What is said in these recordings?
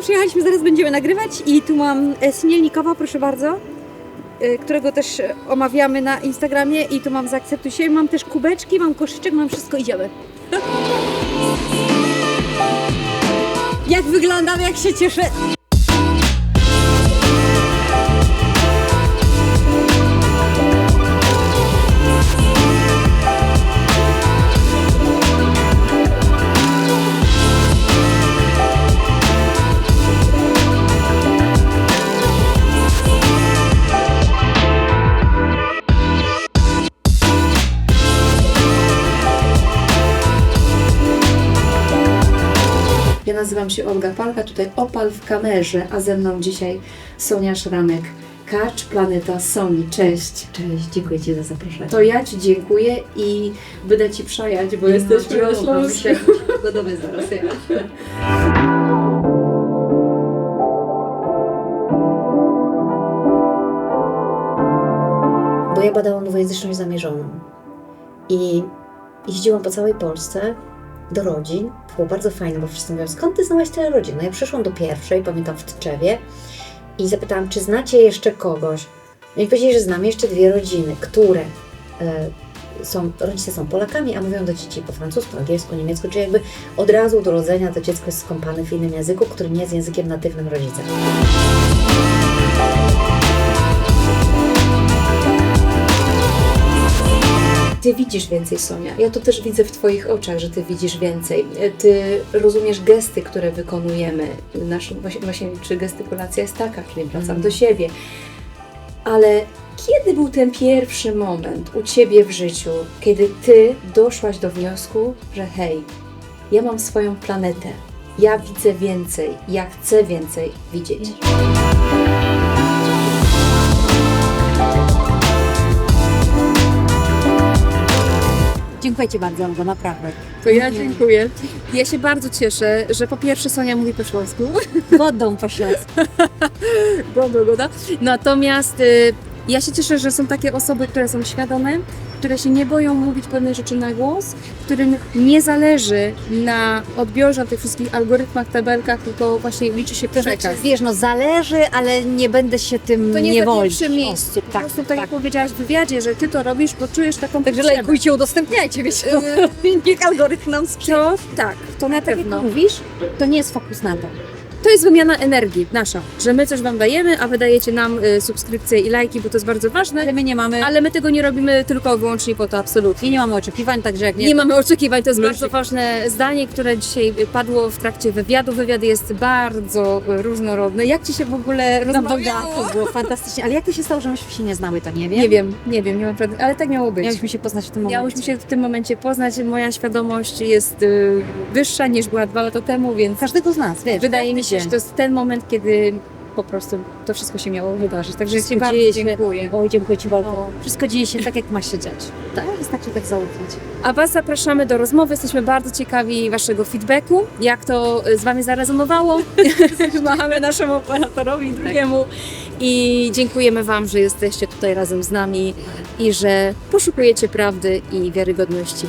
Przyjechaliśmy, zaraz będziemy nagrywać i tu mam e, Sinielnikowa, proszę bardzo, e, którego też e, omawiamy na Instagramie i tu mam zaakceptuj się. Mam też kubeczki, mam koszyczek, mam wszystko, idziemy. Jak wyglądam, jak się cieszę. Nazywam się Olga Palka, tutaj Opal w kamerze, a ze mną dzisiaj Sonia Szramek. Karcz Planeta Soni, cześć. Cześć, dziękuję Ci za zaproszenie. To ja Ci dziękuję i będę Ci przajać, bo jesteśmy na Śląsku. Zaraz, ja. bo ja badałam nowojęzyczność zamierzoną. I jeździłam po całej Polsce do rodzin. Było bardzo fajne, bo wszyscy mówią, skąd ty znałaś tyle rodzin? No ja przyszłam do pierwszej, pamiętam w Tczewie i zapytałam, czy znacie jeszcze kogoś? No i powiedzieli, że znam jeszcze dwie rodziny, które e, są, rodzice są Polakami, a mówią do dzieci po francusku, angielsku, niemiecku, czyli jakby od razu do urodzenia to dziecko jest skąpane w innym języku, który nie jest językiem natywnym rodzica. Ty widzisz więcej, Sonia. Ja to też widzę w Twoich oczach, że Ty widzisz więcej. Ty rozumiesz gesty, które wykonujemy. Nasz, właśnie, czy gestykulacja jest taka, czyli wracam do siebie. Ale kiedy był ten pierwszy moment u Ciebie w życiu, kiedy Ty doszłaś do wniosku, że hej, ja mam swoją planetę, ja widzę więcej, ja chcę więcej widzieć. Dziękuję Ci bardzo, Olgo, naprawdę. To ja dziękuję. Ja się bardzo cieszę, że po pierwsze Sonia mówi po śląsku, Wodą po śląsku. dobra, goda. Natomiast y, ja się cieszę, że są takie osoby, które są świadome, które się nie boją mówić pewne rzeczy na głos, którym nie zależy na odbiorze, na tych wszystkich algorytmach, tabelkach, tylko właśnie liczy się To przekaz. wiesz, no zależy, ale nie będę się tym To nie jest na niewolić. pierwszym miejscu. Po prostu tak, jak powiedziałaś w wywiadzie, że ty to robisz, bo czujesz taką Także potrzebę. lajkujcie, udostępniajcie, wiecie. Niech algorytm nam sprzyja. To tak, to na Tak jak pewno. mówisz, to nie jest fokus na to. To jest wymiana energii nasza, że my coś Wam dajemy, a Wy dajecie nam y, subskrypcje i lajki, bo to jest bardzo ważne. Ale my nie mamy, Ale my tego nie robimy tylko wyłącznie po to, absolutnie. i nie mamy oczekiwań, także jak nie, Nie mamy oczekiwań, to jest bardzo ważne zdanie, które dzisiaj padło w trakcie wywiadu. Wywiad jest bardzo różnorodny. Jak Ci się w ogóle no rozmawiało? bogato, było fantastycznie. Ale jak to się stało, że myśmy się nie znały, to nie wiem. Nie wiem, nie wiem, nie mam prawdy, ale tak miało być. Miałyśmy się poznać w tym momencie. Miałyśmy się w tym momencie poznać. Moja świadomość jest y, wyższa niż była dwa lata temu, więc Każdego z nas, wiesz. wydaje mi się, że to jest ten moment, kiedy po prostu to wszystko się miało wydarzyć. Także Ci bardzo dzieje się. dziękuję. Oj, dziękuję Ci bardzo. Wszystko dzieje się tak, jak ma się dziać. Tak, wystarczy tak zaufać. A Was zapraszamy do rozmowy. Jesteśmy bardzo ciekawi Waszego feedbacku, jak to z Wami zarezonowało. Machamy naszemu operatorowi drugiemu i dziękujemy Wam, że jesteście tutaj razem z nami i że poszukujecie prawdy i wiarygodności.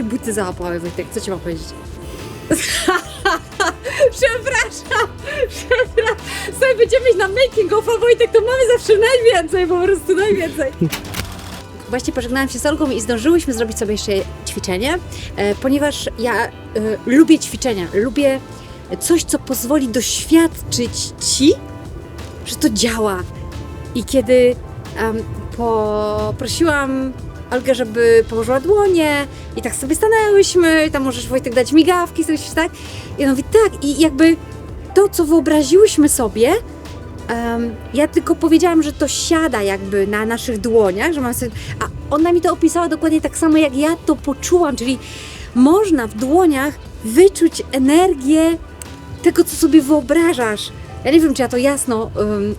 Się buty załapały, Wojtek. Co Ci mam powiedzieć? przepraszam, przepraszam. Sobie będziemy iść na making of, a Wojtek, to mamy zawsze najwięcej, po prostu najwięcej. Właściwie pożegnałam się z Olgą i zdążyłyśmy zrobić sobie jeszcze ćwiczenie, e, ponieważ ja e, lubię ćwiczenia, lubię coś, co pozwoli doświadczyć Ci, że to działa. I kiedy em, poprosiłam Olgę, żeby położyła dłonie i tak sobie stanęłyśmy, tam możesz Wojtek dać migawki, coś tak. I ona mówi tak i jakby to, co wyobraziłyśmy sobie, em, ja tylko powiedziałam, że to siada jakby na naszych dłoniach, że mam sobie, a ona mi to opisała dokładnie tak samo, jak ja to poczułam, czyli można w dłoniach wyczuć energię tego, co sobie wyobrażasz. Ja nie wiem, czy ja to jasno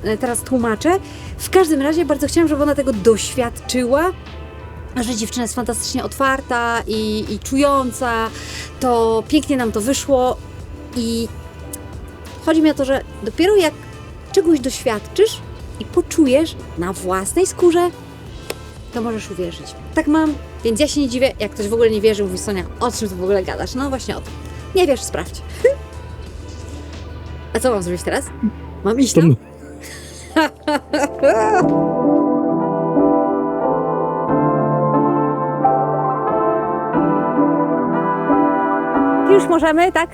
em, teraz tłumaczę. W każdym razie bardzo chciałam, żeby ona tego doświadczyła że dziewczyna jest fantastycznie otwarta i, i czująca, to pięknie nam to wyszło i chodzi mi o to, że dopiero jak czegoś doświadczysz i poczujesz na własnej skórze, to możesz uwierzyć. Tak mam, więc ja się nie dziwię, jak ktoś w ogóle nie wierzy, mówi Sonia, o czym ty w ogóle gadasz? No właśnie o tym. Nie wiesz, sprawdź. A co mam zrobić teraz? Mam iść tam? Już możemy, tak?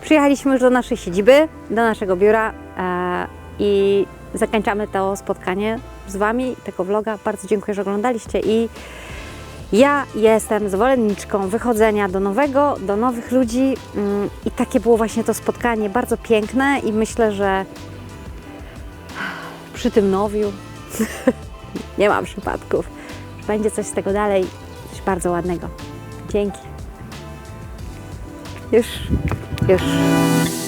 Przyjechaliśmy już do naszej siedziby, do naszego biura e, i zakończamy to spotkanie z Wami, tego vloga. Bardzo dziękuję, że oglądaliście i ja jestem zwolenniczką wychodzenia do nowego, do nowych ludzi mm, i takie było właśnie to spotkanie, bardzo piękne i myślę, że przy tym nowiu nie ma przypadków, że będzie coś z tego dalej, coś bardzo ładnego. Dzięki. Już, już.